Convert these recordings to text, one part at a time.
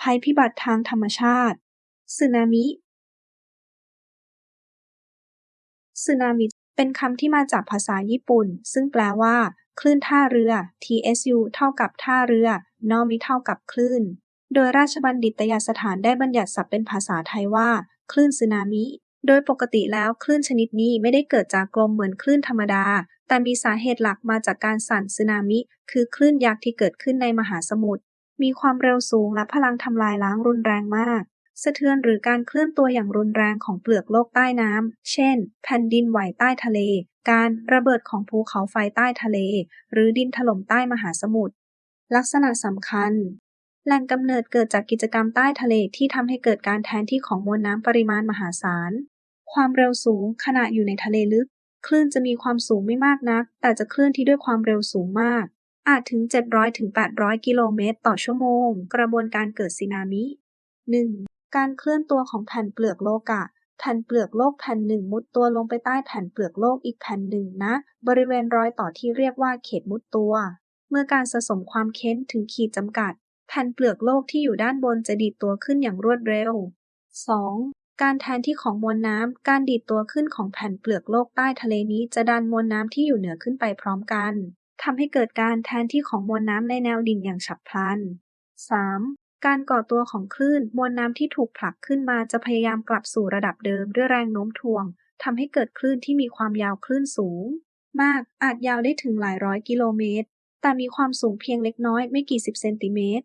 ภัยพิบัติทางธรรมชาติ สึนามิ สึนามิเป็นคำที่มาจากภาษาญี่ปุ่น ซึ่งแปลว่า คลื่นท่าเรือ tsu เท่ากับท่าเรือ นอมิเท่ากับคลื่น โดยราชบัณฑิตยสถานได้บัญญัติศัพท์เป็นภาษาไทยว่า คลื่นสึนามิ โดยปกติแล้วคลื่นชนิดนี้ไม่ได้เกิดจากลมเหมือนคลื่นธรรมดา แต่มีสาเหตุหลักมาจากการสั่นสึนามิ คือคลื่นยักษ์ที่เกิดขึ้นในมหาสมุทร มีความเร็วสูงและพลังทำลายล้างรุนแรงมาก สะเทือนหรือการเคลื่อนตัวอย่างรุนแรงของเปลือกโลกใต้น้ำ เช่น แผ่นดินไหวใต้ทะเล การระเบิดของภูเขาไฟใต้ทะเล หรือดินถล่มใต้มหาสมุทร ลักษณะสำคัญ แหล่งกำเนิดเกิดจากกิจกรรมใต้ทะเลที่ทำให้เกิดการแทนที่ของมวลน้ำปริมาณมหาศาล ความเร็วสูงขณะอยู่ในทะเลลึก คลื่นจะมีความสูงไม่มากนัก แต่จะเคลื่อนที่ด้วยความเร็วสูงมาก อาจถึง 700-800 กิโลเมตรต่อชั่วโมง กระบวนการเกิดสึนามิ 1. การเคลื่อนตัวของแผ่นเปลือกโลกะ แผ่นเปลือกโลกแผ่นหนึ่งมุดตัวลงไปใต้แผ่นเปลือกโลกอีกแผ่นหนึ่งนะ บริเวณรอยต่อที่เรียกว่าเขตมุดตัว เมื่อการสะสมความเค้นถึงขีดจำกัด แผ่นเปลือกโลกที่อยู่ด้านบนจะดีดตัวขึ้นอย่างรวดเร็ว 2. การแทนที่ของมวลน้ำ การดีดตัวขึ้นของแผ่นเปลือกโลกใต้ทะเลนี้จะดันมวลน้ำที่อยู่เหนือขึ้นไปพร้อมกัน ทำให้เกิดการแทนที่ของมวลน้ำในแนวดิ่งอย่างฉับพลัน 3. การก่อตัวของคลื่นมวลน้ำที่ถูกผลักขึ้นมาจะพยายามกลับสู่ระดับเดิมด้วยแรงโน้มถ่วงทำให้เกิดคลื่นที่มีความยาวคลื่นสูง มากอาจยาวได้ถึงหลายร้อยกิโลเมตร แต่มีความสูงเพียงเล็กน้อยไม่กี่สิบเซนติเมตร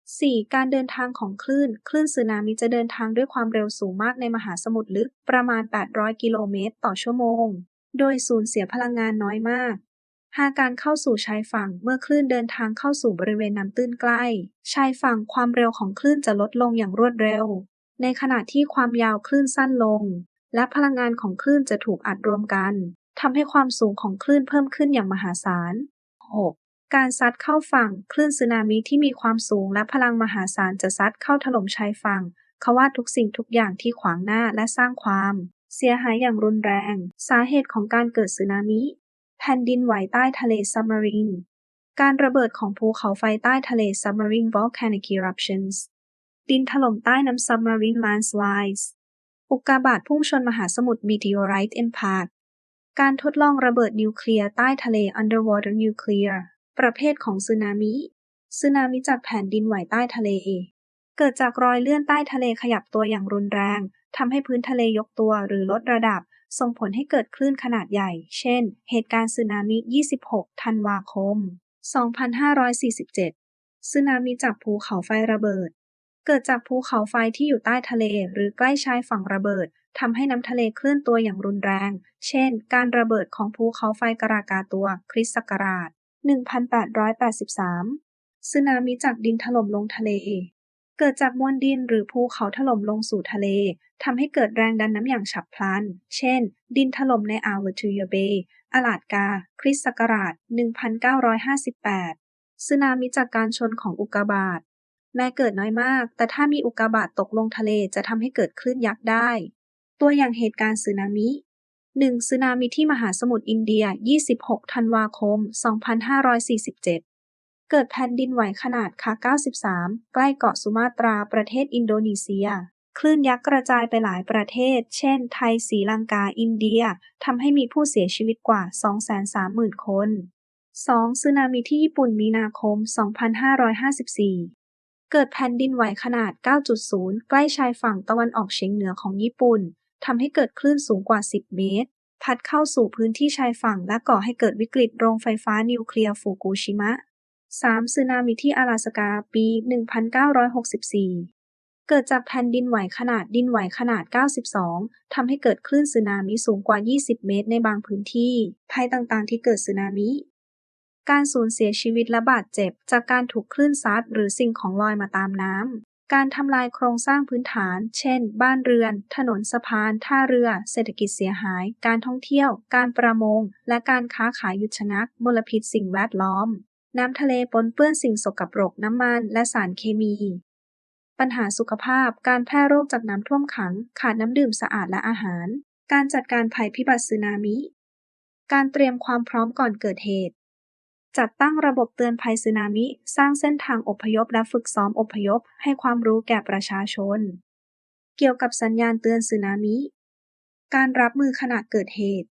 4. การเดินทางของคลื่น คลื่นสึนามิจะเดินทางด้วยความเร็วสูงมากในมหาสมุทรลึกประมาณ 800 กิโลเมตรต่อชั่วโมง โดยสูญเสียพลังงานน้อยมาก 5. การเข้าสู่ชายฝั่งเมื่อคลื่นเดินทางเข้าสู่บริเวณน้ำตื้นใกล้ ชายฝั่งความเร็วของคลื่นจะลดลงอย่างรวดเร็ว ในขณะที่ความยาวคลื่นสั้นลง และพลังงานของคลื่นจะถูกอัดรวมกันทำให้ความสูงของคลื่นเพิ่มขึ้นอย่างมหาศาล 6. การซัดเข้าฝั่งคลื่นสึนามิที่มีความสูงและพลังมหาศาลจะซัดเข้าถล่มชายฝั่งเขาว่าทุกสิ่งทุกอย่างที่ขวางหน้าและสร้างความ เสียหายอย่างรุนแรง สาเหตุของการเกิดสึนามิ แผ่นดินไหวใต้ทะเลซับมารีน การระเบิดของภูเขาไฟใต้ทะเล submarine volcanic eruptions ดินถล่มใต้น้ำ submarine landslides อุกกาบาตพุ่งชนมหาสมุทร meteorite impact การทดลองระเบิดนิวเคลียร์ใต้ทะเล underwater nuclear ประเภทของสึนามิสึนามิจากแผ่นดินไหวใต้ทะเล เกิดจากรอยเลื่อนใต้ทะเลขยับตัวอย่างรุนแรงทำให้พื้นทะเลยกตัวหรือลดระดับ ส่งผลให้เกิดคลื่นขนาดใหญ่ เช่น เหตุการณ์สึนามิ 26 ธันวาคม 2547 สึนามิจากภูเขาไฟระเบิด เกิดจากภูเขาไฟที่อยู่ใต้ทะเลหรือใกล้ชายฝั่งระเบิดทำให้น้ำทะเลเคลื่อนตัวอย่างรุนแรง เช่น การระเบิดของภูเขาไฟกรากาตัว คริสต์ศักราช 1883 สึนามิจากดินถล่มลงทะเล เกิดจากมวลดินหรือภูเขาถล่มลงสู่ทะเลทำให้เกิดแรงดันน้ำอย่างฉับพลัน เช่น ดินถล่มในอ่าวเวอร์ทูยาเบย์อลาสกา คริสต์ศักราช 1958 สึนามิจากการชนของอุกกาบาต แม้เกิดน้อยมาก แต่ถ้ามีอุกกาบาตตกลงทะเลจะทำให้เกิดคลื่นยักษ์ได้ ตัวอย่างเหตุการณ์สึนามิ 1. สึนามิที่มหาสมุทรอินเดีย 26 ธันวาคม 2547 เกิดแผ่นดินไหวขนาดคา93 ใกล้เกาะสุมาตราประเทศอินโดนีเซีย คลื่นยักษ์กระจายไปหลายประเทศ เช่น ไทยศรีลังกา อินเดีย ทำให้มีผู้เสียชีวิตกว่า 230,000 คน 2. สึนามิที่ญี่ปุ่นมีนาคม 2554เกิดแผ่นดินไหวขนาด 9.0 ใกล้ชายฝั่งตะวันออกเฉียงเหนือของญี่ปุ่น ทำให้เกิดคลื่นสูงกว่า 10 เมตร พัดเข้าสู่พื้นที่ชายฝั่งและก่อให้เกิดวิกฤตโรงไฟฟ้านิวเคลียร์ฟุกุชิมะ 3. สึนามิที่阿拉สกาปี 1964 เกิดจากแผ่นดินไหวขนาดดินไหวขนาด 92 ทำให้เกิดคลื่นสึนามิสูงกว่า 20 เมตรในบางพื้นที่ ภัยต่างๆ ที่เกิดสึนามิ การสูญเสียชีวิตและบาดเจ็บ จากการถูกคลื่นซัดหรือสิ่งของลอยมาตามน้ำ การทำลายโครงสร้างพื้นฐาน เช่น บ้านเรือน ถนนสะพาน ท่าเรือ เศรษฐกิจเสียหาย การท่องเที่ยว การประมง และการค้าขายหยุดชะงัก มลพิษสิ่งแวดล้อม น้ำทะเลปนเปื้อนสิ่งสกปรกน้ำมันและสารเคมี ปัญหาสุขภาพ การแพร่โรคจากน้ำท่วมขัง ขาดน้ำดื่มสะอาดและอาหาร การจัดการภัยพิบัติสึนามิ การเตรียมความพร้อมก่อนเกิดเหตุ จัดตั้งระบบเตือนภัยสึนามิ สร้างเส้นทางอพยพและฝึกซ้อมอพยพ ให้ความรู้แก่ประชาชน เกี่ยวกับสัญญาณเตือนสึนามิ การรับมือขณะเกิดเหตุ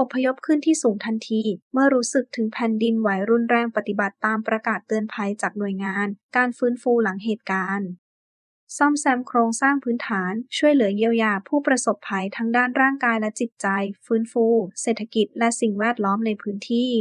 อพยพขึ้นที่สูงทันที เมื่อรู้สึกถึงแผ่นดินไหวรุนแรงปฏิบัติตามประกาศเตือนภัยจากหน่วยงาน การฟื้นฟูหลังเหตุการณ์ ซ่อมแซมโครงสร้างพื้นฐาน ช่วยเหลือเยียวยาผู้ประสบภัยทั้งด้านร่างกายและจิตใจ ฟื้นฟู เศรษฐกิจและสิ่งแวดล้อมในพื้นที่